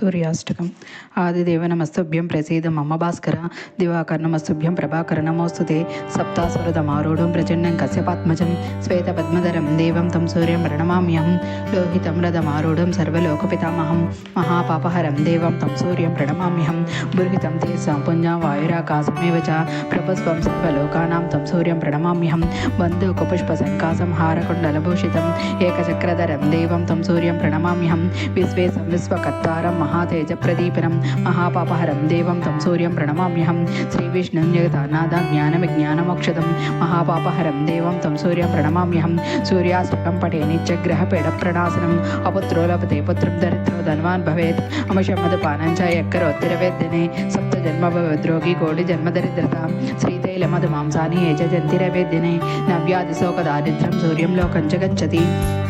సూర్యాష్టకం. ఆదిదేవ నమస్తుభ్యం ప్రసీద మమ భాస్కర దివాకర్ నమస్తుభ్యం ప్రభాకర నమోస్తుతే. సప్తాసురతమారూఢం ప్రచండం కశ్యపాత్మజం శ్వేతపద్మధరం దేవం తం సూర్యం ప్రణమామ్యహం. లోహితం రథమారూఢం సర్వలోకపితామహం మహాపాపహరం దేవం తం సూర్యం ప్రణమామ్యహం. బుర్హితం తే పుంజాం వాయురాకాశమేవ చ ప్రభస్వం సర్వలోకానాం తం సూర్యం ప్రణమామ్యహం. బంధుకుపుష్పసంకాసం హారకుండలభూషితం ఏకచక్రధరం దేవం తం సూర్యం ప్రణమామ్యహం. విశ్వేశం విశ్వకర్తారం महातेजप्रदीपनं, महापापहरं देवं तं सूर्यं प्रणमाम्यहं, श्रीविष्णुं जगतानादं ज्ञानविज्ञानमोक्षदं महापापहरं देवं तं सूर्यं प्रणमाम्यहं सूर्यास्तकं पटे नित्यग्रहपीडप्रणाशनम् अपुत्रो लभते पुत्रं दरिद्रो धनवान् भवेत्, अमशमदपानं च यक्करोत्तिरवेद्यने सप्तजन्म भवद्रोगी कोटिजन्मदरिद्रता, श्रीतैलमधुमांसानि ये च जन्तिरवेद्यने, नव्यादिशोकदारिद्र्यं सूर्यं लोकं च गच्छति।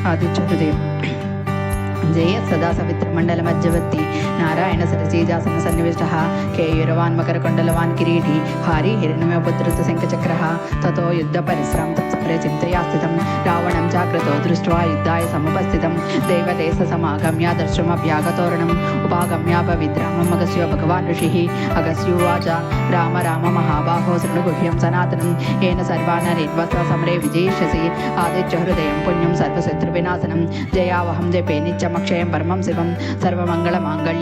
आदित्यहृदयम् జయ సదా సవిత్ర మండల మధ్యవర్తి నారాయణ సరసీజాసన సన్నివిష్ట కేయురవాన్ మకర కొండలవాన్ కిరీటి హారి హిరణ్యపుత్రత శంఖచక్ర తతో యుద్ధ పరిశ్రాం తత్సమరే చింతయా స్థితం రావణం చాకృతో దృష్ట్వా యుద్ధాయ సముపస్థితం దైవదేశ సమాగమ్య దర్శమభ్యాగతోరణం ఉపాగమ్య పవిద్రామం అగస్య భగవాన్ ఋషి అగస్యువాచ రామ రామ మహాబాహో శృణు గుహ్యం సనాతనం ఏన సర్వాన నిర్వస్త సమరే విజయిష్యసి ఆదిత్య హృదయం పుణ్యం సర్వశత్రు వినాశనం జయావహం జపే నిత్యం సమక్షయం పరమం శివం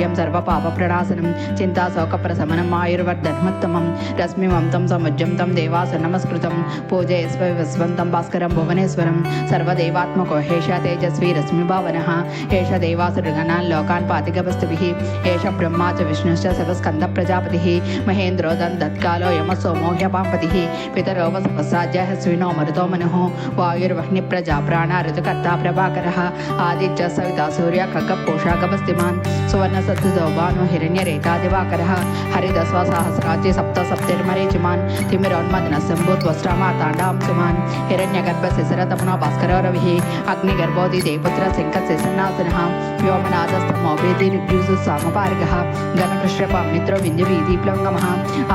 ఆరోగ్యం సర్వ పాప ప్రడాసనం చింతా శోక ప్రశమనం ఆయుర్వర్ధనముత్తమం రశ్మిమం తం సముజ్యం తం దేవాసు నమస్కృతం పూజయస్వస్వంతం భాస్కరం భువనేశ్వరం సర్వదేవాత్మకో హేష తేజస్వి రశ్మిభావన ఏష దేవాసుగణాన్ లోకాన్ పాతికవస్తుభి ఏష బ్రహ్మా చ విష్ణుశ్చ శివస్కంద ప్రజాపతి మహేంద్రో దన్ దత్కాలో యమసో మోహ్యపాంపతి పితరోవసమసాధ్యాహస్వినో మరుతో మనుః వాయుర్వహ్ని ప్రజా ప్రాణ ఋతుకర్త ప్రభాకర ఆదిత్య సవిత సూర్య ఖగ పోషాగవస్తిమాన్ సువర్ణ सुवर्णसत्तुजो भानु हिरण्यरेतादिवाकरः हरिदस्वसहस्राचे सप्त सप्तिर्मरीचिमान् तिमिरोन्मदनशम्भुत्वस्त्रमाताण्डां सुमान् हिरण्यगर्भशिशिरतमुनो भास्करो रविः अग्निगर्भोदिदेपुत्र सिङ्कशिसन्नासनः व्योमनाथस्तमोभेदिर्युषु सामपार्गः घनकृष्णपामित्रो विन्दुवीधिप्लङ्गमः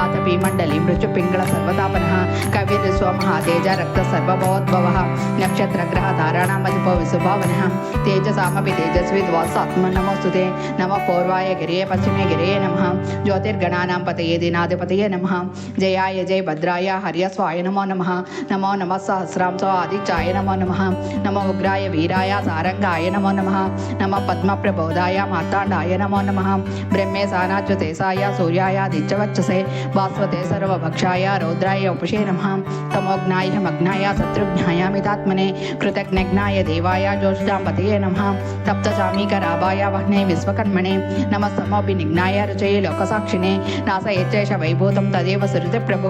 आतपी मण्डली मृत्युपिङ्गळ सर्वतापनः कविर्स्वमहातेज रक्तसर्वभवोद्भवः नक्षत्रग्रहधाराणामधिपो विसुभावनः तेजसामपि तेज तेजस्वी द्वासात्म नमोस्तुते नम पूर्वाय गिरिये पश्चिमे गिरिये नमः। ज्योतिर्गणानां पतये, दिनाधिपतये नमः। जयाय जय भद्राय, हर्यस्वाय नमो नमः। नमो नमः सहस्रांसो आदित्याय नमो नमः। नमो उग्राय वीराय, सारंगाय नमो नमः। नमः पद्मप्रबोधाय, मार्ताण्डाय नमो नमः। ब्रह्मे सानाच्युतेशाय सूर्याय दिच्चवच्चसे भास्वते सर्वभक्षाय, रौद्राय उपशे नमः। तमोज्ञाय मग्नाय, शत्रुघ्नाय, मितात्मने, कृतज्ञज्ञाय, देवाय ज्योष्टाम्पतये नमः। तप्त चामीकराभाय वह्ने, विश्वकर्मणे నమస్తమోపి నిజ్ఞాయారుచయే లోకసాక్షిణే నాస యచ్చేష వైభూతం తదేవ సురుతి ప్రభు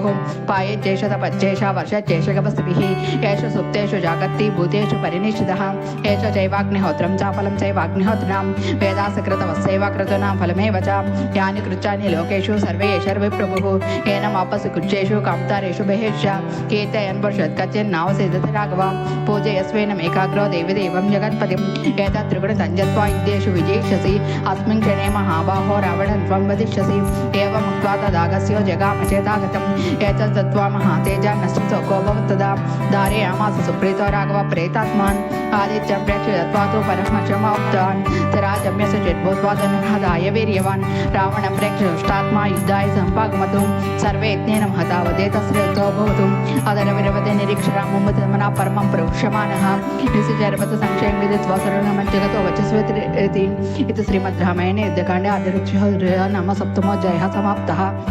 పాయచ్చేషత పచ్చేష వర్షచేషగవస్భి ఏష సుప్తేషు జాగత్తి భూతేషు పరినిషిత ఏష చైవాగ్నిహోత్రం చాఫలం చైవాగ్నిహోత్రాం వేదాసకృతవస్సైవ కృతూనాం ఫలమేవ చ యాని కృత్యాన్ని లోకేషు సర్వేషర్వి ప్రభు ఏనమాపసు కృత్యేషు కాంతారేషు బహేష కీర్తయన్ పురుషోత్కచ్చిన్నావ సిద్ధతి రాఘవ పూజయస్వేనం ఏకాగ్రో దేవి దేవం జగత్పతిం ఏతత్రిగుణ సంజత్వా ఇంద్యేషు విజయిష్యసి అస్మిన్ క్షణ क्षणे महाबाहो रावणं त्वं वदिष्यसि एवमुक्त्वा तदागस्यो जगाम चेतागतम् एतत् दत्त्वा महातेजा नष्टशोको भवत्तदा धारयामास सुप्रीतो राघव प्रेतात्मान् आदित्यं प्रेक्ष्य दत्त्वा तु वीर्यवान् रावणं प्रेक्ष्य दुष्टात्मा युद्धाय सम्पागमतु सर्वे यत्नेन अदरविरवदे निरीक्षरामुमना परमं संशयं विदित्वा वचस्वति इति श्रीमद् रामायणे वैद्यकांडे आदिरुचिः ऋया नाम सप्तमो जयः समाप्तः।